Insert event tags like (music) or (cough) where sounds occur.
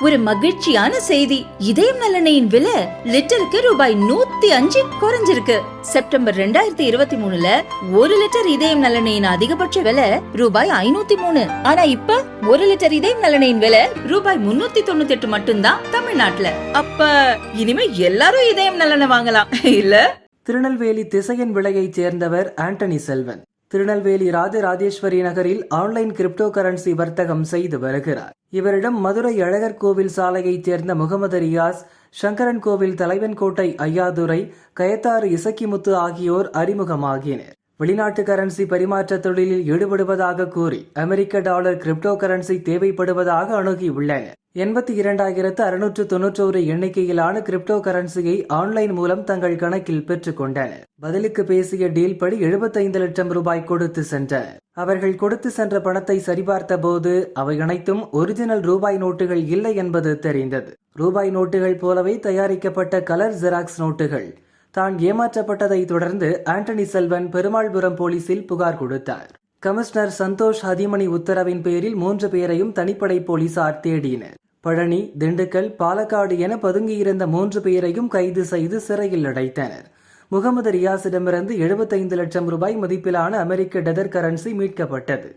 ஒரு மகிழ்ச்சியான செய்தி. இதயம் நல்லெண்ணெயின் விலை லிட்டருக்கு ரூபாய் நூத்தி அஞ்சு குறைஞ்சிருக்கு. செப்டம்பர் ரெண்டாயிரத்தி இருபத்தி மூணுல ஒரு லிட்டர் இதயம் நலனையின் அதிகபட்ச விலை ரூபாய் ஐநூத்தி மூணு. ஆனா இப்ப ஒரு லிட்டர் இதயம் நலனையின் விலை ரூபாய் முன்னூத்தி தொண்ணூத்தி எட்டு மட்டும்தான் தமிழ்நாட்டுல. அப்ப இனிமே எல்லாரும் இதயம் நலனை வாங்கலாம். (laughs) இல்ல? திருநெல்வேலி திசையன் விலையைச் சேர்ந்தவர் ஆண்டனி செல்வன். திருநெல்வேலி ராஜராஜேஸ்வரி நகரில் ஆன்லைன் கிரிப்டோ கரன்சி வர்த்தகம் செய்து வருகிறார். இவரிடம் மதுரை அழகர் கோவில் சாலையைச் சேர்ந்த முகமது ரியாஸ் சங்கரன் கோவில் தலைவன் கோட்டை ஐயாதுரை கயத்தாறு இசக்கிமுத்து ஆகியோர் அறிமுகமாகினர். வெளிநாட்டு கரன்சி பரிமாற்ற தொழிலில் ஈடுபடுவதாக கூறி அமெரிக்க டாலர் கிரிப்டோ கரன்சி தேவைப்படுவதாக அணுகியுள்ளன. எண்பத்தி இரண்டாயிரத்து அறுநூற்று தொன்னூற்றோரு எண்ணிக்கையிலான கிரிப்டோ கரன்சியை ஆன்லைன் மூலம் தங்கள் கணக்கில் பெற்றுக் கொண்டனர் பதிலுக்கு பேசிய டீல் படி எழுபத்தைந்து லட்சம் ரூபாய் கொடுத்து சென்றனர் அவர்கள் கொடுத்து சென்ற பணத்தை சரிபார்த்த போது அவை அனைத்தும் ஒரிஜினல் ரூபாய் நோட்டுகள் இல்லை என்பது தெரிந்தது. ரூபாய் நோட்டுகள் போலவே தயாரிக்கப்பட்ட கலர் ஜெராக்ஸ் நோட்டுகள் தான் ஏமாற்றப்பட்டதை தொடர்ந்து ஆண்டனி செல்வன் பெருமாள்புரம் போலீசில் புகார் கொடுத்தார். கமிஷனர் சந்தோஷ் ஹதிமணி உத்தரவின் பேரில் மூன்று பேரையும் தனிப்படை போலீசார் தேடினர். பழனி திண்டுக்கல் பாலக்காடு என பதுங்கியிருந்த மூன்று பேரையும் கைது செய்து சிறையில் அடைத்தனர். முகமது ரியாஸிடமிருந்து எழுபத்தைந்து லட்சம் ரூபாய் மதிப்பிலான அமெரிக்க டெதர் கரன்சி மீட்கப்பட்டது.